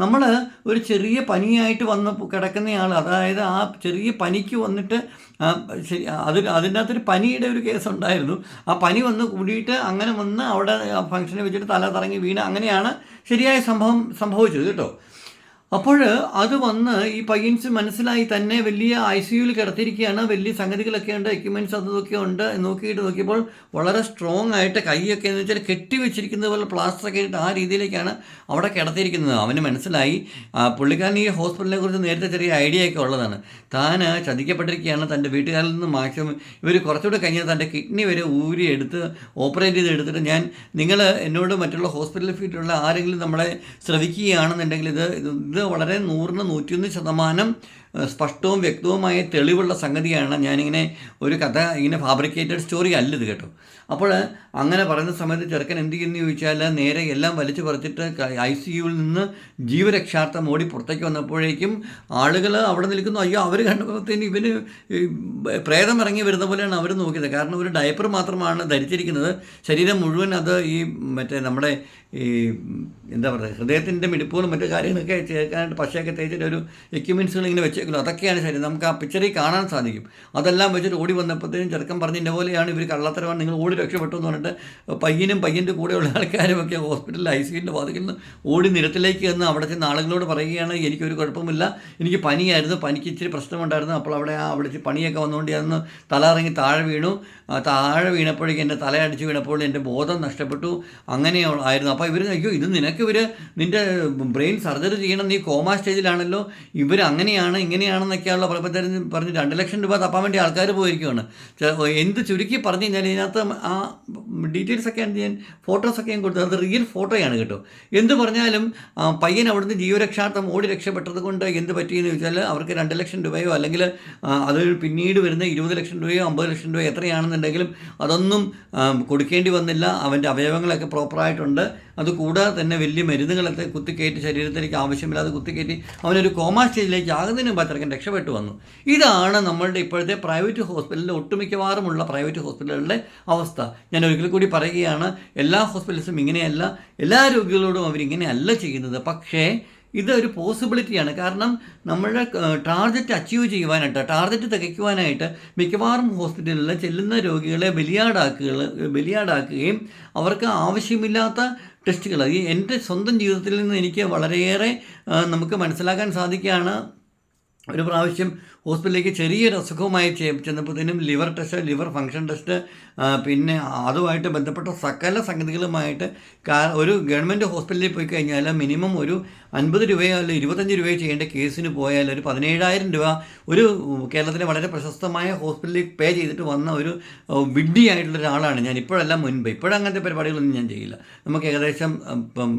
നമ്മൾ ഒരു ചെറിയ പനിയായിട്ട് വന്ന് കിടക്കുന്നയാൾ അതായത് ആ ചെറിയ പനിക്ക് വന്നിട്ട് ശരി അത് അതിന്റെ അകത്തൊരു പനിയുടെ ഒരു കേസ് ഉണ്ടായിരുന്നു ആ പനി വന്ന് കൂടിയിട്ട് അങ്ങനെ വന്ന് അവിടെ ഫംഗ്ഷനെ വെച്ചിട്ട് തല തറങ്ങി വീണ് അങ്ങനെയാണ് ശരിയായ സംഭവം സംഭവിച്ചത് കേട്ടോ. അപ്പോൾ അത് വന്ന് ഈ പയ്യൻസ് മനസ്സിലായി തന്നെ വലിയ ഐ സി യുവിൽ വലിയ സംഗതികളൊക്കെ ഉണ്ട് എക്യുപ്മെന്റ്സ് അതൊക്കെ ഉണ്ട് നോക്കിയിട്ട് നോക്കിയപ്പോൾ വളരെ സ്ട്രോങ് ആയിട്ട് കൈയൊക്കെ എന്ന് വെച്ചാൽ കെട്ടി വെച്ചിരിക്കുന്നത് പോലെ പ്ലാസ്റ്ററൊക്കെ ഇട്ട് ആ രീതിയിലേക്കാണ് അവിടെ കിടത്തിയിരിക്കുന്നത്. അവന് മനസ്സിലായി. പുള്ളിക്കാരൻ ഈ ഹോസ്പിറ്റലിനെ കുറിച്ച് നേരത്തെ ചെറിയ ഐഡിയ ഒക്കെ ഉള്ളതാണ്. താൻ ചതിക്കപ്പെട്ടിരിക്കുകയാണ് തന്റെ വീട്ടുകാരിൽ നിന്ന് മാക്സിമം. ഇവർ കുറച്ചുകൂടെ കഴിഞ്ഞാൽ തന്റെ കിഡ്നി വരെ ഊരി എടുത്ത് ഓപ്പറേറ്റ് ചെയ്ത് എടുത്തിട്ട് ഞാൻ നിങ്ങൾ എന്നോട് മറ്റുള്ള ഹോസ്പിറ്റലിൽ ഫീറ്റുള്ള ആരെങ്കിലും നമ്മളെ ശ്രവിക്കുകയാണെന്നുണ്ടെങ്കിൽ ഇത് ഇത് വളരെ നൂറിന് നൂറ്റിയൊന്ന് ശതമാനം സ്പഷ്ടവും വ്യക്തവുമായ തെളിവുള്ള സംഗതിയാണ് ഞാനിങ്ങനെ ഒരു കഥ ഇങ്ങനെ ഫാബ്രിക്കേറ്റഡ് സ്റ്റോറി അല്ല ഇത് കേട്ടോ. അപ്പോൾ അങ്ങനെ പറയുന്ന സമയത്ത് ചെറുക്കൻ എന്ത് ചെയ്യുന്നു ചോദിച്ചാൽ നേരെ എല്ലാം വലിച്ചു പറിച്ചിട്ട് ഐ സി യുവിൽ നിന്ന് ജീവരക്ഷാർത്ഥം ഓടി പുറത്തേക്ക് വന്നപ്പോഴേക്കും ആളുകൾ അവിടെ നിൽക്കുന്നു. അയ്യോ അവർ കണ്ടപ്പോഴത്തേന് ഇവന് പ്രേതം ഇറങ്ങി വരുന്ന പോലെയാണ് അവർ നോക്കിയത്. കാരണം ഒരു ഡയപ്പർ മാത്രമാണ് ധരിച്ചിരിക്കുന്നത്. ശരീരം മുഴുവൻ അത് ഈ മറ്റേ നമ്മുടെ ഈ എന്താ പറയുക ഹൃദയത്തിന്റെ മിടിപ്പുകളും മറ്റു കാര്യങ്ങളൊക്കെ ചേർക്കാനായിട്ട് പശയൊക്കെ തേച്ചിട്ട് ഒരു എക്യുപ്മെൻസുകൾ ഇങ്ങനെ വെച്ചേക്കുന്നു. അതൊക്കെയാണ് ശരി നമുക്ക് ആ പിക്ചറിൽ കാണാൻ സാധിക്കും. അതെല്ലാം വെച്ചിട്ട് ഓടി വന്നപ്പോഴത്തേനും ചെറുക്കം പറഞ്ഞ പോലെയാണ് ഇവർ കള്ളത്തരമാണ്. നിങ്ങൾ ഓടി രക്ഷപ്പെട്ടു എന്ന് പറഞ്ഞിട്ട് പയ്യനും പയ്യന്റെ കൂടെയുള്ള ആൾക്കാരും ഒക്കെ ഹോസ്പിറ്റലിൽ ഐ സിയുന്റെ വാതിൽ നിന്ന് ഓടി നിരത്തിലേക്ക് എന്ന് അവിടെ ആളുകളോട് പറയുകയാണ് എനിക്കൊരു കുഴപ്പമില്ല. എനിക്ക് പനിയായിരുന്നു. പനിക്ക് ഇച്ചിരി പ്രശ്നമുണ്ടായിരുന്നു. അപ്പോൾ അവിടെ ആ അവിടെ പണിയൊക്കെ വന്നുകൊണ്ട് തലയിറങ്ങി തല ഇറങ്ങി താഴെ വീണു. താഴെ വീണപ്പോഴേക്കും എന്റെ തലയടിച്ച് വീണപ്പോൾ എന്റെ ബോധം നഷ്ടപ്പെട്ടു. അങ്ങനെ ആയിരുന്നു. അപ്പോൾ ഇവർ അയ്യോ ഇത് നിനക്ക് ഇവർ നിന്റെ ബ്രെയിൻ സർജറി ചെയ്യണം. നീ കോമ സ്റ്റേജിലാണല്ലോ. ഇവർ അങ്ങനെയാണ് ഇങ്ങനെയാണെന്നൊക്കെയുള്ള പറയുമ്പോഴത്തേനും പറഞ്ഞ് രണ്ട് ലക്ഷം രൂപ തപ്പാൻ വേണ്ടി ആൾക്കാർ പോയിരിക്കുകയാണ് എന്ത് ചുരുക്കി പറഞ്ഞു കഴിഞ്ഞാൽ ഇതിനകത്ത് ആ ഡീറ്റെയിൽസൊക്കെ ഒക്കെ ഞാൻ ഫോട്ടോസൊക്കെ ഞാൻ കൊടുത്തത്. അത് റിയൽ ഫോട്ടോയാണ് കേട്ടോ. എന്ത് പറഞ്ഞാലും പയ്യൻ അവിടുന്ന് ജീവരക്ഷാർത്ഥം ഓടി രക്ഷപ്പെട്ടത് കൊണ്ട് എന്ത് പറ്റിയെന്ന് വെച്ചാൽ അവർക്ക് രണ്ട് ലക്ഷം രൂപയോ അല്ലെങ്കിൽ അത് പിന്നീട് വരുന്ന ഇരുപത് ലക്ഷം രൂപയോ അമ്പത് ലക്ഷം രൂപയോ എത്രയാണെന്നുണ്ടെങ്കിലും അതൊന്നും കൊടുക്കേണ്ടി വന്നില്ല. അവന്റെ അവയവങ്ങളൊക്കെ പ്രോപ്പറായിട്ടുണ്ട് അതുകൂടാതെ തന്നെ വലിയ മരുന്നുകളൊക്കെ കുത്തിക്കയറ്റി ശരീരത്തിലേക്ക് ആവശ്യമില്ലാതെ കുത്തിക്കയറ്റി അവനൊരു കോമാ സ്റ്റേജിലേക്ക് ആകുന്നതിന് മുമ്പ് അത്രയ്ക്കും രക്ഷപ്പെട്ടു വന്നു. ഇതാണ് നമ്മളുടെ ഇപ്പോഴത്തെ പ്രൈവറ്റ് ഹോസ്പിറ്റലിലെ ഒട്ടുമിക്കവാറുമുള്ള പ്രൈവറ്റ് ഹോസ്പിറ്റലുകളുടെ അവസ്ഥ. ഞാൻ ഒരിക്കൽ കൂടി പറയുകയാണ് എല്ലാ ഹോസ്പിറ്റൽസും ഇങ്ങനെയല്ല എല്ലാ രോഗികളോടും അവരിങ്ങനെയല്ല ചെയ്യുന്നത്. പക്ഷേ ഇതൊരു പോസിബിലിറ്റിയാണ്. കാരണം നമ്മളുടെ ടാർഗറ്റ് അച്ചീവ് ചെയ്യുവാനായിട്ട് ടാർഗറ്റ് തികയ്ക്കുവാനായിട്ട് മിക്കവാറും ഹോസ്പിറ്റലിൽ ചെല്ലുന്ന രോഗികളെ ബലിയാടാക്കുക ബലിയാടാക്കുകയും അവർക്ക് ആവശ്യമില്ലാത്ത ടെസ്റ്റുകൾ ഈ എന്റെ സ്വന്തം ജീവിതത്തിൽ നിന്ന് എനിക്ക് വളരെയേറെ നമുക്ക് മനസ്സിലാക്കാൻ സാധിക്കുകയാണ്. ഒരു പ്രാവശ്യം ഹോസ്പിറ്റലിലേക്ക് ചെറിയൊരു അസുഖവുമായി ചെന്നപ്പോഴത്തേനും liver test liver function test പിന്നെ അതുമായിട്ട് ബന്ധപ്പെട്ട സകല സംഗതികളുമായിട്ട് ഒരു ഗവൺമെന്റ് ഹോസ്പിറ്റലിൽ പോയി കഴിഞ്ഞാൽ മിനിമം ഒരു അൻപത് രൂപയോ അല്ല ഇരുപത്തഞ്ച് രൂപയോ ചെയ്യേണ്ട കേസിന് പോയാൽ ഒരു പതിനേഴായിരം രൂപ ഒരു കേരളത്തിലെ വളരെ പ്രശസ്തമായ ഹോസ്പിറ്റലിൽ പേ ചെയ്തിട്ട് വന്ന ഒരു വിഡ്ഢിയായിട്ടുള്ള ഒരാളാണ് ഞാൻ ഇപ്പോഴല്ല മുൻപ്. ഇപ്പോഴങ്ങനത്തെ പരിപാടികളൊന്നും ഞാൻ ചെയ്യില്ല. നമുക്ക് ഏകദേശം ഇപ്പം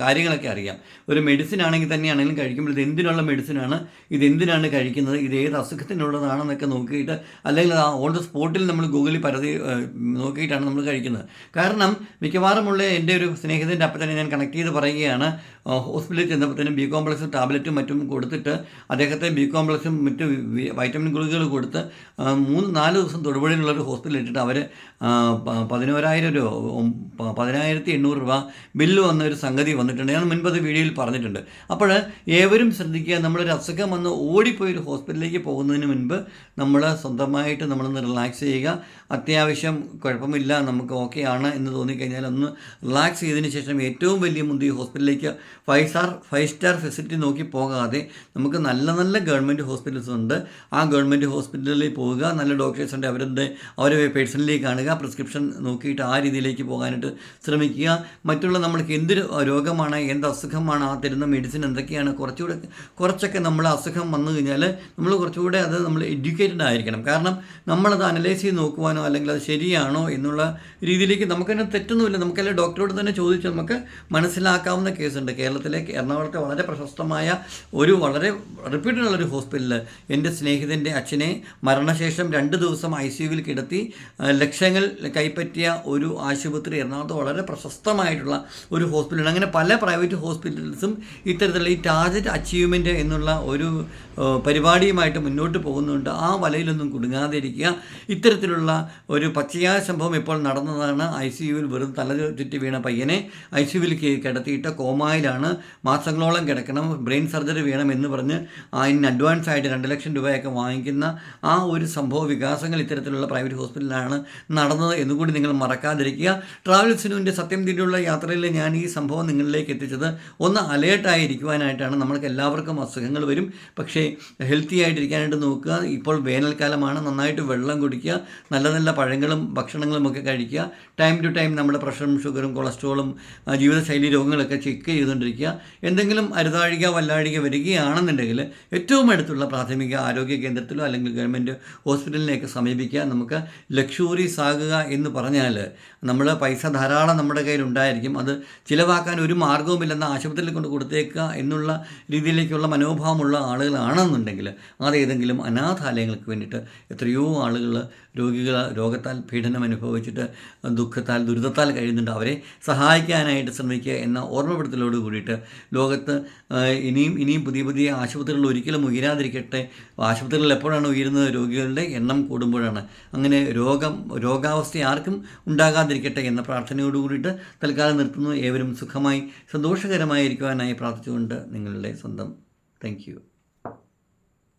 കാര്യങ്ങളൊക്കെ അറിയാം. ഒരു മെഡിസിൻ ആണെങ്കിൽ തന്നെയാണെങ്കിലും കഴിക്കുമ്പോൾ ഇത് എന്തിനുള്ള മെഡിസിനാണ് ഇത് എന്തിനാണ് കഴിക്കുന്നത്? ഇത് ഏത് അസുഖത്തിനുള്ളതാണെന്നൊക്കെ നോക്കിയിട്ട് അല്ലെങ്കിൽ ആ ഓൺ ദ സ്പോട്ടിൽ നമ്മൾ ഗൂഗിളിൽ പരതി നോക്കിയിട്ടാണ് നമ്മൾ കഴിക്കുന്നത്. കാരണം മിക്കവാറുമുള്ള എന്റെ ഒരു സ്നേഹിതന്റെ അപ്പം തന്നെ ഞാൻ കണക്ട് ചെയ്ത് പറയുകയാണ് ഹോസ്പിറ്റലിൽ ചെന്നപ്പോഴത്തേനും ബി കോംപ്ലക്സും ടാബ്ലറ്റും മറ്റും കൊടുത്തിട്ട് അദ്ദേഹത്തെ ബി കോംപ്ലക്സും മറ്റ് വൈറ്റമിൻ ഗുളികകൾ കൊടുത്ത് മൂന്ന് നാല് ദിവസം തൊടുപുഴയിലുള്ള ഒരു ഹോസ്പിറ്റലിൽ ഇട്ടിട്ട് അവർ പതിനോരായിരം രൂപ പതിനായിരത്തി എണ്ണൂറ് രൂപ ബില്ല് വന്ന ഒരു സംഗതി വന്നിട്ടുണ്ട്. ഞാൻ മുൻപത് വീഡിയോയിൽ പറഞ്ഞിട്ടുണ്ട്. അപ്പോൾ ഏവരും ശ്രദ്ധിക്കുക നമ്മളൊരു അസുഖം വന്ന് ഓടിപ്പോയി ഒരു ഹോസ്പിറ്റലിലേക്ക് പോകുന്നതിന് മുൻപ് നമ്മൾ സ്വന്തമായിട്ട് നമ്മളൊന്ന് റിലാക്സ് ചെയ്യുക. അത്യാവശ്യം കുഴപ്പമില്ല നമുക്ക് ഓക്കെ ആണ് എന്ന് തോന്നിക്കഴിഞ്ഞാൽ ഒന്ന് റിലാക്സ് ചെയ്തതിന് ശേഷം ഏറ്റവും വലിയ മുന്തി ഹോസ്പിറ്റലിലേക്ക് five star five star facility നോക്കി പോകാതെ നമുക്ക് നല്ല നല്ല ഗവൺമെന്റ് ഹോസ്പിറ്റൽസ് ഉണ്ട്. ആ ഗവൺമെന്റ് ഹോസ്പിറ്റലിൽ പോവുക നല്ല ഡോക്ടേഴ്സ് ഉണ്ട് അവരുടെ അവരെ പേഴ്സണലി കാണുക പ്രിസ്ക്രിപ്ഷൻ നോക്കിയിട്ട് ആ രീതിയിലേക്ക് പോകാനായിട്ട് ശ്രമിക്കുക. മറ്റുള്ള നമ്മൾക്ക് എന്ത് രോഗമാണ് എന്ത് അസുഖമാണ് ആ തരുന്ന മെഡിസിൻ എന്തൊക്കെയാണ് കുറച്ചുകൂടെ കുറച്ചൊക്കെ നമ്മൾ അസുഖം വന്നു കഴിഞ്ഞാൽ നമ്മൾ കുറച്ചുകൂടെ അത് നമ്മൾ എഡ്യൂക്കേറ്റഡ് ആയിരിക്കണം. കാരണം നമ്മളത് അനലൈസ് ചെയ്ത് നോക്കുവാനോ അല്ലെങ്കിൽ അത് ശരിയാണോ എന്നുള്ള രീതിയിലേക്ക് നമുക്ക് തന്നെ തെറ്റൊന്നുമില്ല. നമുക്കെല്ലാം ഡോക്ടറോട് തന്നെ ചോദിച്ച് നമുക്ക് മനസ്സിലാക്കാവുന്ന കേസുണ്ട് കേരളത്തിലെ എറണാകുളത്തെ വളരെ പ്രശസ്തമായ ഒരു വളരെ റിപ്പീറ്റഡുള്ള ഒരു ഹോസ്പിറ്റലിൽ എന്റെ സ്നേഹിതന്റെ അച്ഛനെ മരണശേഷം രണ്ട് ദിവസം ഐ സി യുവിൽ കിടത്തി ലക്ഷങ്ങൾ കൈപ്പറ്റിയ ഒരു ആശുപത്രി എറണാകുളത്ത് വളരെ പ്രശസ്തമായിട്ടുള്ള ഒരു ഹോസ്പിറ്റലാണ് അങ്ങനെ പല പ്രൈവറ്റ് ഹോസ്പിറ്റൽസും ഇത്തരത്തിലുള്ള ഈ ടാർജറ്റ് അച്ചീവ്മെന്റ് എന്നുള്ള ഒരു പരിപാടിയുമായിട്ട് മുന്നോട്ട് പോകുന്നുണ്ട്. ആ വലയിലൊന്നും കുടുങ്ങാതിരിക്കുക. ഇത്തരത്തിലുള്ള ഒരു പച്ചയായ സംഭവം ഇപ്പോൾ നടന്നതാണ് ഐ സി യുവിൽ വെറും തല ചുറ്റി വീണ പയ്യനെ. ഐ സി യുവിൽ കിടത്തിയിട്ട് കോമായിലാണ്. മാസങ്ങളോളം കിടക്കണം. ബ്രെയിൻ സർജറി വേണം എന്ന് പറഞ്ഞ് അതിന് അഡ്വാൻസ് ആയിട്ട് രണ്ട് ലക്ഷം രൂപയൊക്കെ വാങ്ങിക്കുന്ന ആ ഒരു സംഭവ വികാസങ്ങൾ ഇത്തരത്തിലുള്ള പ്രൈവറ്റ് ഹോസ്പിറ്റലിലാണ് നടന്നത് എന്നുകൂടി നിങ്ങൾ മറക്കാതിരിക്കുക. ട്രാവൽസിനുവിന്റെ സത്യം തീരുള്ള യാത്രയിൽ ഞാൻ ഈ സംഭവം നിങ്ങളിലേക്ക് എത്തിച്ചത് ഒന്ന് അലേർട്ടായിരിക്കുവാനായിട്ടാണ്. നമ്മൾക്ക് എല്ലാവർക്കും അസുഖങ്ങൾ വരും. പക്ഷേ ഹെൽത്തി ആയിട്ടിരിക്കാനായിട്ട് നോക്കുക. ഇപ്പോൾ വേനൽക്കാലമാണ്. നന്നായിട്ട് വെള്ളം കുടിക്കുക. നല്ല നല്ല പഴങ്ങളും ഭക്ഷണങ്ങളും ഒക്കെ കഴിക്കുക. ടൈം ടു ടൈം നമ്മുടെ പ്രഷറും ഷുഗറും കൊളസ്ട്രോളും ജീവിതശൈലി രോഗങ്ങളൊക്കെ ചെക്ക് ചെയ്തുകൊണ്ടിരിക്കുക. എന്തെങ്കിലും അരുതാഴിക വല്ലാഴിക വരികയാണെന്നുണ്ടെങ്കിൽ ഏറ്റവും അടുത്തുള്ള പ്രാഥമിക ആരോഗ്യ കേന്ദ്രത്തിലോ അല്ലെങ്കിൽ ഗവൺമെന്റ് ഹോസ്പിറ്റലിനെയൊക്കെ സമീപിക്കുക. നമുക്ക് ലക്ഷൂറീസ് ആകുക എന്ന് പറഞ്ഞാൽ നമ്മൾ പൈസ ധാരാളം നമ്മുടെ കയ്യിൽ ഉണ്ടായിരിക്കും അത് ചിലവാക്കാൻ ഒരു മാർഗവുമില്ലെന്ന ആശുപത്രിയിൽ കൊണ്ട് കൊടുത്തേക്കുക എന്നുള്ള രീതിയിലേക്കുള്ള മനോഭാവമുള്ള ആളുകളാണെന്നുണ്ടെങ്കിൽ അത് ഏതെങ്കിലും അനാഥാലയങ്ങൾക്ക് വേണ്ടിയിട്ട് എത്രയോ ആളുകൾ രോഗികൾ രോഗത്താൽ പീഡനം അനുഭവിച്ചിട്ട് ദുഃഖത്താൽ ദുരിതത്താൽ കഴിയുന്നുണ്ട്. അവരെ സഹായിക്കാനായിട്ട് ശ്രമിക്കുക എന്ന ഓർമ്മപ്പെടുത്തലോട് കൂടിയിട്ട് ലോകത്ത് ഇനിയും ഇനിയും പുതിയ പുതിയ ആശുപത്രികൾ ഒരിക്കലും ഉയരാതിരിക്കട്ടെ. ആശുപത്രികളിൽ എപ്പോഴാണ് ഉയരുന്നത്? രോഗികളുടെ എണ്ണം കൂടുമ്പോഴാണ്. അങ്ങനെ രോഗം രോഗാവസ്ഥ ആർക്കും ഉണ്ടാകാതിരിക്കട്ടെ എന്ന പ്രാർത്ഥനയോട് കൂടിയിട്ട് തൽക്കാലം നിർത്തുന്നു. ഏവരും സുഖമായി സന്തോഷകരമായിരിക്കുവാനായി പ്രാർത്ഥിച്ചുകൊണ്ട് നിങ്ങളുടെ സ്വന്തം താങ്ക്